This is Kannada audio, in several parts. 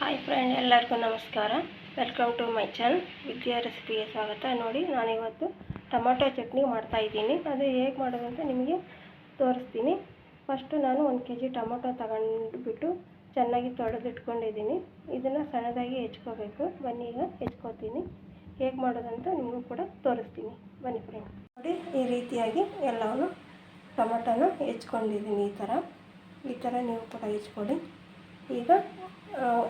ಹಾಯ್ ಫ್ರೆಂಡ್ ಎಲ್ಲರಿಗೂ ನಮಸ್ಕಾರ. Welcome to my channel Vidya ರೆಸಿಪಿಗೆ ಸ್ವಾಗತ. ನೋಡಿ, ನಾನಿವತ್ತು ಟೊಮೊಟೊ ಚಟ್ನಿ ಮಾಡ್ತಾ ಇದ್ದೀನಿ. ಅದು ಹೇಗೆ ಮಾಡೋದು ಅಂತ ನಿಮಗೆ ತೋರಿಸ್ತೀನಿ. ಫಸ್ಟು ನಾನು ಒಂದು ಕೆ ಜಿ ಟೊಮೊಟೊ ತಗೊಂಡ್ಬಿಟ್ಟು ಚೆನ್ನಾಗಿ ತೊಳೆದಿಟ್ಕೊಂಡಿದ್ದೀನಿ. ಇದನ್ನು ಸಣ್ಣದಾಗಿ ಹೆಚ್ಕೋಬೇಕು. ಬನ್ನಿ, ಈಗ ಹೆಚ್ಕೋತೀನಿ. ಹೇಗೆ ಮಾಡೋದಂತ ನಿಮಗೂ ಕೂಡ ತೋರಿಸ್ತೀನಿ. ಬನ್ನಿ ಫ್ರೆಂಡ್ ನೋಡಿ, ಈ ರೀತಿಯಾಗಿ ಎಲ್ಲವನ್ನು ಟೊಮೊಟೊನ ಹೆಚ್ಕೊಂಡಿದ್ದೀನಿ ಈ ಥರ ಈ ಥರ ನೀವು ಕೂಡ ಹೆಚ್ಕೊಳ್ಳಿ. ಈಗ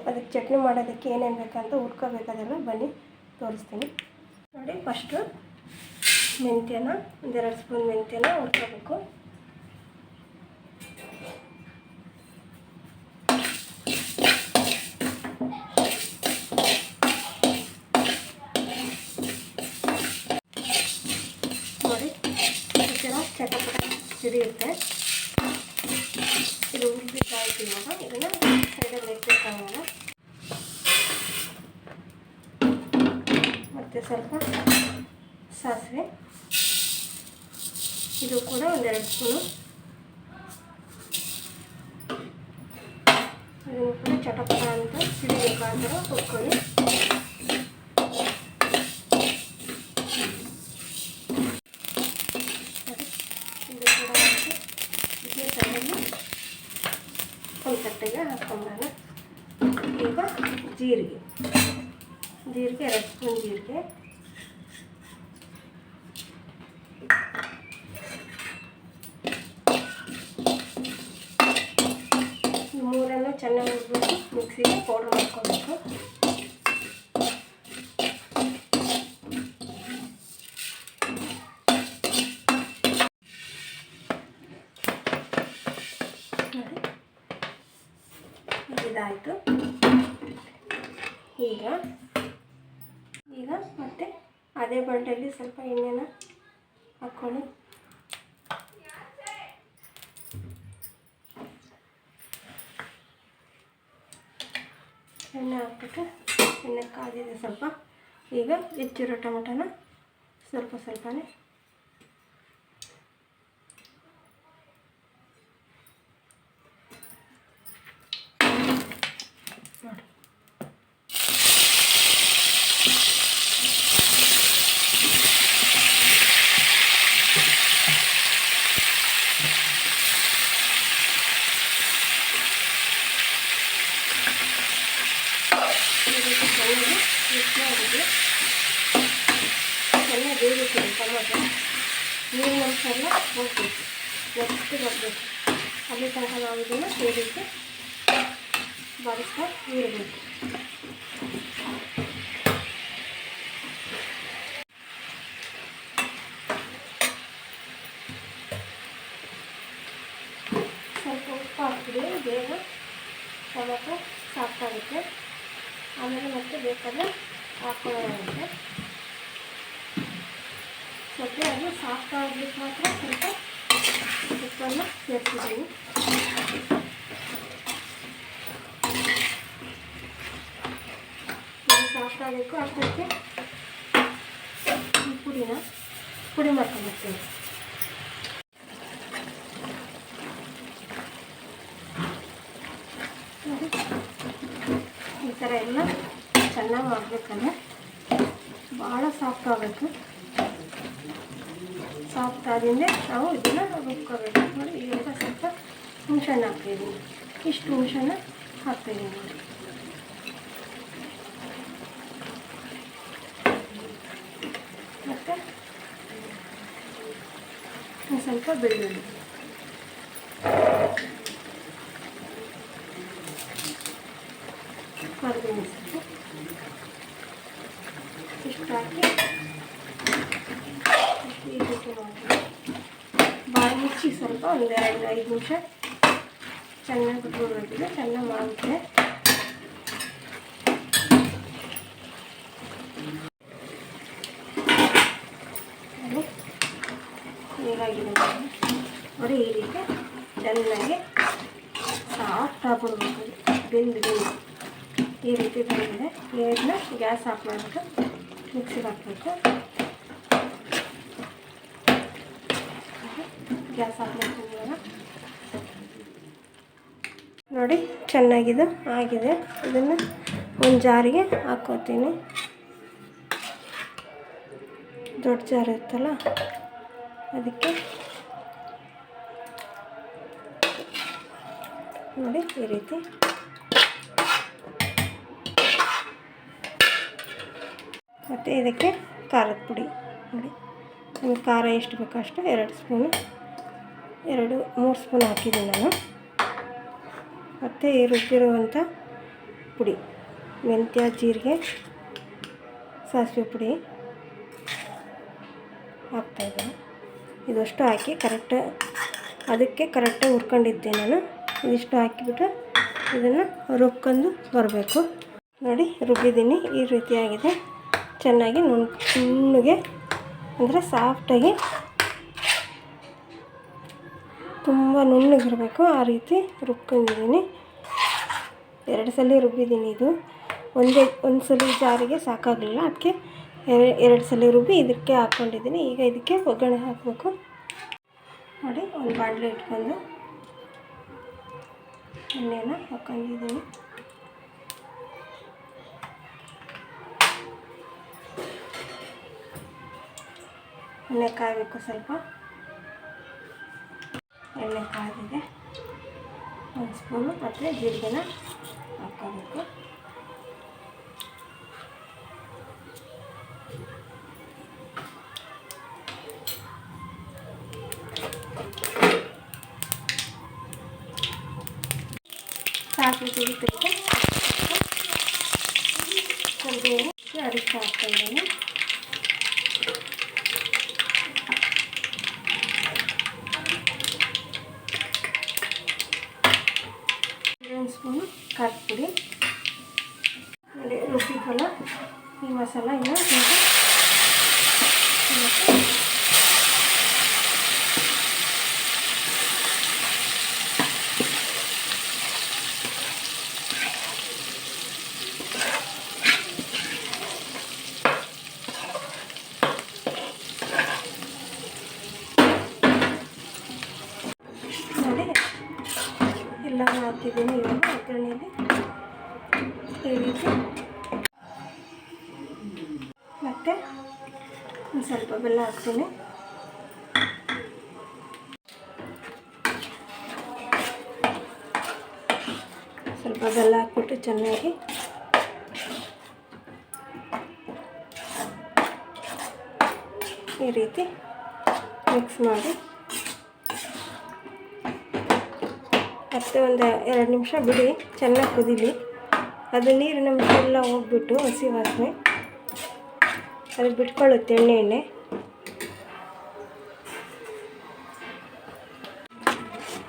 ಅದಕ್ಕೆ ಚಟ್ನಿ ಮಾಡೋದಕ್ಕೆ ಏನೇನು ಬೇಕಂತ ಹುರ್ಕೋಬೇಕಾದೆಲ್ಲ ಬನ್ನಿ, ತೋರಿಸ್ತೀನಿ. ನೋಡಿ ಫಸ್ಟು ಮೆಂತ್ಯನ, ಒಂದೆರಡು ಸ್ಪೂನ್ ಮೆಂತ್ಯನ ಹುರ್ಕೋಬೇಕು. ನೋಡಿ ಈ ಥರ ಸಿಡಿಯುತ್ತೆ ಇದು ಹುರಿಬೇಕಾಯ್ತು ಇವಾಗ. ಇದನ್ನು ಸ್ವಲ್ಪ ಸಾಸಿವೆ. ಇದು ಕೂಡ ಒಂದೆರಡು ಸ್ಪೂನು. ಅದನ್ನು ಕೂಡ ಚಟಪಟ ಅಂತ ಸಿಡಿಬೇಕಾದ್ರೆ ಸರಿ ಇದು ಕೂಡ ತಟ್ಟೆಗೆ ಈಗ ಜೀರಿಗೆ. ಜೀರಿಗೆ ಎರಡು ಸ್ಪೂನ್ ಜೀರಿಗೆ ಈ ಮೂರನ್ನು ಚೆನ್ನಾಗಿ ಹುರಿದ್ಬಿಟ್ಟು ಮಿಕ್ಸಿಗೆ ಪೌಡ್ರ್ ಮಾಡ್ಕೋಬೇಕು ಇದಾಯಿತು. ಈಗ ಈಗ ಮತ್ತೆ ಅದೇ ಬಂಡೆಯಲ್ಲಿ ಸ್ವಲ್ಪ ಎಣ್ಣೆನ ಹಾಕ್ಕೊಳ್ಳಿ. ಎಣ್ಣೆ ಹಾಕ್ಬಿಟ್ಟು ಎಣ್ಣೆ ಕಾದಿದೆ ಸ್ವಲ್ಪ. ಈಗ ಹೆಚ್ಚಿರೋ ಟೊಮೊಟೊನ ಸ್ವಲ್ಪ ಸ್ವಲ್ಪನೇ ನೋಡಿ ಈ ರೀತಿ ಚೆನ್ನಾಗಿ ಮಿಕ್ಸ್ ಮಾಡಿಬಿಟ್ಟು ಚೆನ್ನಾಗಿ ಬೇಯಬೇಕು ಟೊಮೊಟೊ ನೀರಿನ ಅಂಶ ಎಲ್ಲ ಹೋಗಬೇಕು ನೆಕ್ಸ್ಟ್ ಬರಬೇಕು ಅಲ್ಲಿ ತನಕ ನಾವು ಇದನ್ನು ಈ ರೀತಿ ಬಾಡಿಸ್ತಾ ಇರಬೇಕು ಸ್ವಲ್ಪ ಉಪ್ಪು ಹಾಕಿದ್ರೆ ಬೇಗ ಟೊಮೊಟೊ ಸಾಫ್ಟಾಗುತ್ತೆ ಆಮೇಲೆ ಮತ್ತೆ ಬೇಕಾದ್ರೆ ಹಾಕೊಳ್ಳೋದಂತೆ. ಸದ್ಯ ಅದು ಸಾಫ್ಟ್ ಆಗಲಿಕ್ಕೆ ಮಾತ್ರ ಸ್ವಲ್ಪ ಉಪ್ಪನ್ನು ಸೇರಿಸಿದ್ದೀನಿ. ಇದು ಸಾಫ್ಟ್ ಆಗಬೇಕು ಅಷ್ಟಕ್ಕೆ ಈ ಪುಡಿನ ಪುಡಿ ಮಾಡ್ಕೊಂಡ್ಬಿಡ್ತೀನಿ ಈ ಥರ ಎಲ್ಲ ಚೆನ್ನಾಗಿ ಮಾಡಬೇಕಂದ್ರೆ ಭಾಳ ಸಾಫ್ಟ್ ಆಗಬೇಕು ಸಾಫ್ಟ್ ಆದಿಂದ ನಾವು ಇದನ್ನು ರುಬ್ಕೋಬೇಕು ನೋಡಿ ಇವಾಗ ಸ್ವಲ್ಪ ಹುಣಸೆಹಣ್ಣು ಹಾಕ್ತಾಯಿದ್ದೀನಿ ಇಷ್ಟು ಹುಣಸೆಹಣ್ಣು ಹಾಕ್ತಾಯಿದ್ದೀನಿ ನೋಡಿ ಮತ್ತು ಒಂದು ಸ್ವಲ್ಪ ಬೆಳ್ಳುಳ್ಳಿ ಕರಿಬೇವು ಸೊಪ್ಪು ಇಷ್ಟು ಹಾಕಿ ಬಾಯಿ ಮುಚ್ಚಿ ಸ್ವಲ್ಪ ಒಂದು ಎರಡು, ಐದು ನಿಮಿಷ ಚೆನ್ನಾಗಿ ಬಿಟ್ಬಿಡ್ಬೇಕಿದೆ ಚೆನ್ನಾಗಿ ಮಾಡುತ್ತೆ ಹೀಗಾಗಿದೆ. ನೋಡಿ. ಈ ರೀತಿ ಚೆನ್ನಾಗಿ ಸಾಫ್ಟ್ ಆಗ್ಬಿಡ್ಬೇಕು. ಬೆಂದು ಬೆಂದು. ಈ ರೀತಿ ಬಂದಿದೆ ಇದನ್ನ ಗ್ಯಾಸ್ ಆಫ್ ಮಾಡಿಬಿಟ್ಟು ಮಿಕ್ಸಿಗೆ ಹಾಕ್ಬೇಕು ಗ್ಯಾಸ್ ಇವಾಗ ನೋಡಿ, ಚೆನ್ನಾಗಿದೆ, ಆಗಿದೆ. ಇದನ್ನು ಒಂದು ಜಾರಿಗೆ ಹಾಕೋತೀನಿ. ದೊಡ್ಡ ಜಾರ್ ಇರುತ್ತಲ್ಲ, ಅದಕ್ಕೆ ನೋಡಿ ಈ ರೀತಿ ಮತ್ತು ಇದಕ್ಕೆ ಖಾರದ ಪುಡಿ ನೋಡಿ. ನಿಮಗೆ ಖಾರ ಎಷ್ಟು ಬೇಕೋ ಅಷ್ಟು ಎರಡು ಸ್ಪೂನು, ಎರಡು, ಮೂರು ಸ್ಪೂನ್ ಹಾಕಿದ್ದೀನಿ ನಾನು. ಮತ್ತು ಈ ರುಬ್ಬಿರುವಂಥ ಪುಡಿ, ಮೆಂತ್ಯ, ಜೀರಿಗೆ, ಸಾಸಿವೆ ಪುಡಿ ಹಾಕ್ತಾಯಿದ್ದೀನಿ ಇದಷ್ಟು ಹಾಕಿ ಕರೆಕ್ಟ್, ಅದಕ್ಕೆ ಕರೆಕ್ಟಾಗಿ ಹುರ್ಕೊಂಡಿದ್ದೆ ನಾನು. ಇದಿಷ್ಟು ಹಾಕಿಬಿಟ್ಟು ಇದನ್ನು ರುಬ್ಕೊಂಡು ಬರಬೇಕು. ನೋಡಿ, ರುಬ್ಬಿದ್ದೀನಿ, ಈ ರೀತಿಯಾಗಿದೆ. ಚೆನ್ನಾಗಿ ನುಣ್ ನುಣ್ಣಗೆ, ಅಂದರೆ ಸಾಫ್ಟಾಗಿ ತುಂಬ ನುಣ್ಣಗಿರಬೇಕು. ಆ ರೀತಿ ರುಬ್ಕೊಂಡಿದ್ದೀನಿ. ಎರಡು ಸಲ ರುಬ್ಬಿದ್ದೀನಿ ಇದು. ಒಂದೇ ಒಂದು ಸಲ ಜಾರಿಗೆ ಸಾಕಾಗಲಿಲ್ಲ. ಅದಕ್ಕೆ ಎರಡು ಸಲ ರುಬ್ಬಿ ಇದಕ್ಕೆ ಹಾಕ್ಕೊಂಡಿದ್ದೀನಿ ಈಗ ಇದಕ್ಕೆ ಒಗ್ಗರಣೆ ಹಾಕಬೇಕು. ನೋಡಿ, ಒಂದು ಬಾಣಲೆ ಇಟ್ಕೊಂಡು ಎಣ್ಣೆನ ಹಾಕೊಂಡಿದ್ದೀನಿ. ಎಣ್ಣೆ ಕಾಯಬೇಕು ಸ್ವಲ್ಪ. ಎಣ್ಣೆ ಕಾದಿದೆ ಒಂದು ಸ್ಪೂನು ಮತ್ತು ಜೀರಿಗೆನ ಹಾಕೋಬೇಕು ಸಾಸಿವೆ ಸಿಗುತ್ತಿರುತ್ತೆ ಸ್ವಲ್ಪ ಅರಿಶಿನ ಹಾಕ್ಕೊಂಡಿದ್ದೀನಿ. ಒಂದು ಈ ಮಸಾಲ ಇನ್ನು ಸ್ವಲ್ಪ ನೋಡಿ ಎಲ್ಲ ಹಾಕ್ತಿದ್ದೀನಿ ಇವಾಗ ಒಗ್ಗರಣೆಯಲ್ಲಿ ಈ ಸ್ವಲ್ಪ ಬೆಲ್ಲ ಹಾಕ್ತೀನಿ. ಸ್ವಲ್ಪ ಬೆಲ್ಲ ಹಾಕ್ಬಿಟ್ಟು ಚೆನ್ನಾಗಿ ಈ ರೀತಿ ಮಿಕ್ಸ್ ಮಾಡಿ. ಮತ್ತೆ ಒಂದು ಎರಡು ನಿಮಿಷ ಬಿಡಿ, ಚೆನ್ನಾಗಿ ಕುದೀಲಿ. ಅದು ನೀರಿನ ಎಲ್ಲ ಹೋಗ್ಬಿಟ್ಟು ಹಸಿ ವಾಸನೆ. ಅದು ಬಿಟ್ಕೊಳ್ಳುತ್ತೆ ಎಣ್ಣೆ ಎಣ್ಣೆ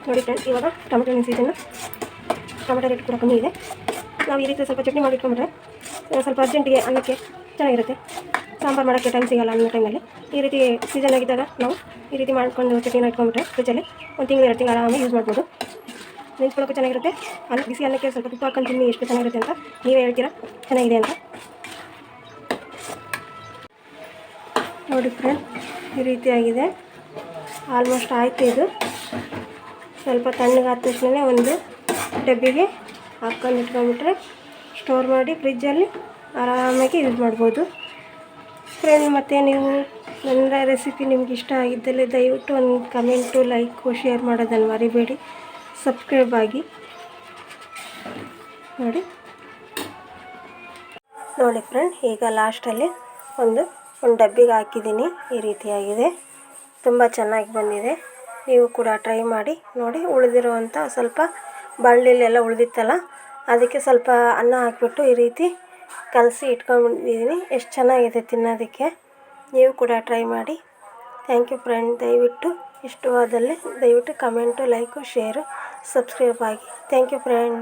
ನೋಡಿ ಫ್ರೆಂಡ್ಸ್ ಇವಾಗ ಟೊಮೆಟೊ ಹಣ್ಣಿನ ಸೀಸನ್ನು ಟೊಮೆಟೊ ರೇಟ್ ಕೂಡ ಕಮ್ಮಿ ಇದೆ. ನಾವು ಈ ರೀತಿ ಸ್ವಲ್ಪ ಚಟ್ನಿ ಮಾಡಿ ಇಟ್ಕೊಂಡ್ರೆ ಸ್ವಲ್ಪ ಅರ್ಜೆಂಟಿಗೆ ಅನ್ನಕ್ಕೆ ಚೆನ್ನಾಗಿರುತ್ತೆ. ಸಾಂಬಾರು ಮಾಡೋಕ್ಕೆ ಟೈಮ್ ಸಿಗಲ್ಲ ಅನ್ನೋ ಟೈಮಲ್ಲಿ ಈ ರೀತಿ ಸೀಸನ್ ಆಗಿದ್ದಾಗ ನಾವು ಈ ರೀತಿ ಮಾಡ್ಕೊಂಡು ಚಟ್ನಿನ ಇಟ್ಕೊಂಡ್ಬಿಟ್ರೆ ಫ್ರಿಜ್ಜಲ್ಲಿ ಒಂದು ತಿಂಗಳು, ಎರಡು ತಿಂಗಳು ಆರಾಮಾಗಿ ಯೂಸ್ ಮಾಡ್ಬೋದು. ನೆನ್ಸ್ಕೊಳ್ಳೋಕ್ಕೂ ಚೆನ್ನಾಗಿರುತ್ತೆ. ಅನ್ನ ಬಿಸಿ ಅನ್ನಕ್ಕೆ ಸ್ವಲ್ಪ ತುಪ್ಪ ಹಾಕೊಂಡು ತಿನ್ನಿ, ಎಷ್ಟು ಚೆನ್ನಾಗಿರುತ್ತೆ ಅಂತ ನೀವೇ ಹೇಳ್ತೀರಾ? ಚೆನ್ನಾಗಿದೆ ಅಂತ. ನೋಡಿ ಫ್ರೆಂಡ್ ಈ ರೀತಿಯಾಗಿದೆ. ಆಲ್ಮೋಸ್ಟ್ ಆಯಿತು ಇದು. ಸ್ವಲ್ಪ ತಣ್ಣಗಾದ ತಕ್ಷಣ ಒಂದು ಡಬ್ಬಿಗೆ ಹಾಕ್ಕೊಂಡು ಇಟ್ಕೊಂಡ್ಬಿಟ್ರೆ ಸ್ಟೋರ್ ಮಾಡಿ ಫ್ರಿಜ್ಜಲ್ಲಿ ಆರಾಮಾಗಿ ಯೂಸ್ ಮಾಡ್ಬೋದು. ಫ್ರೆಂಡ್ ಮತ್ತು ನೀವು ನನ್ನ ರೆಸಿಪಿ ನಿಮ್ಗೆ ಇಷ್ಟ ಆಗಿದ್ದಲ್ಲಿ ದಯವಿಟ್ಟು ಒಂದು ಕಮೆಂಟು ಲೈಕು ಶೇರ್ ಮಾಡೋದನ್ನು ಮರಿಬೇಡಿ. ಸಬ್ಸ್ಕ್ರೈಬ್ ಆಗಿ. ನೋಡಿ. ನೋಡಿ ಫ್ರೆಂಡ್ ಈಗ ಲಾಸ್ಟಲ್ಲಿ ಒಂದು ಒಂದು ಡಬ್ಬಿಗೆ ಹಾಕಿದ್ದೀನಿ, ಈ ರೀತಿಯಾಗಿದೆ. ತುಂಬ ಚೆನ್ನಾಗಿ ಬಂದಿದೆ. ನೀವು ಕೂಡ ಟ್ರೈ ಮಾಡಿ ನೋಡಿ ಉಳಿದಿರುವಂಥ ಸ್ವಲ್ಪ ಬಳ್ಳಿಲೆಲ್ಲ ಉಳಿದಿತ್ತಲ್ಲ, ಅದಕ್ಕೆ ಸ್ವಲ್ಪ ಅನ್ನ ಹಾಕಿಬಿಟ್ಟು ಈ ರೀತಿ ಕಲಸಿ ಇಟ್ಕೊಂಡಿದ್ದೀನಿ. ಎಷ್ಟು ಚೆನ್ನಾಗಿದೆ ತಿನ್ನೋದಕ್ಕೆ. ನೀವು ಕೂಡ ಟ್ರೈ ಮಾಡಿ. ಥ್ಯಾಂಕ್ ಯು ಫ್ರೆಂಡ್ ದಯವಿಟ್ಟು ಇಷ್ಟವಾದಲ್ಲಿ ದಯವಿಟ್ಟು ಕಮೆಂಟು ಲೈಕು ಶೇರು ಸಬ್ಸ್ಕ್ರೈಬ್ ಆಗಿ. Thank you friend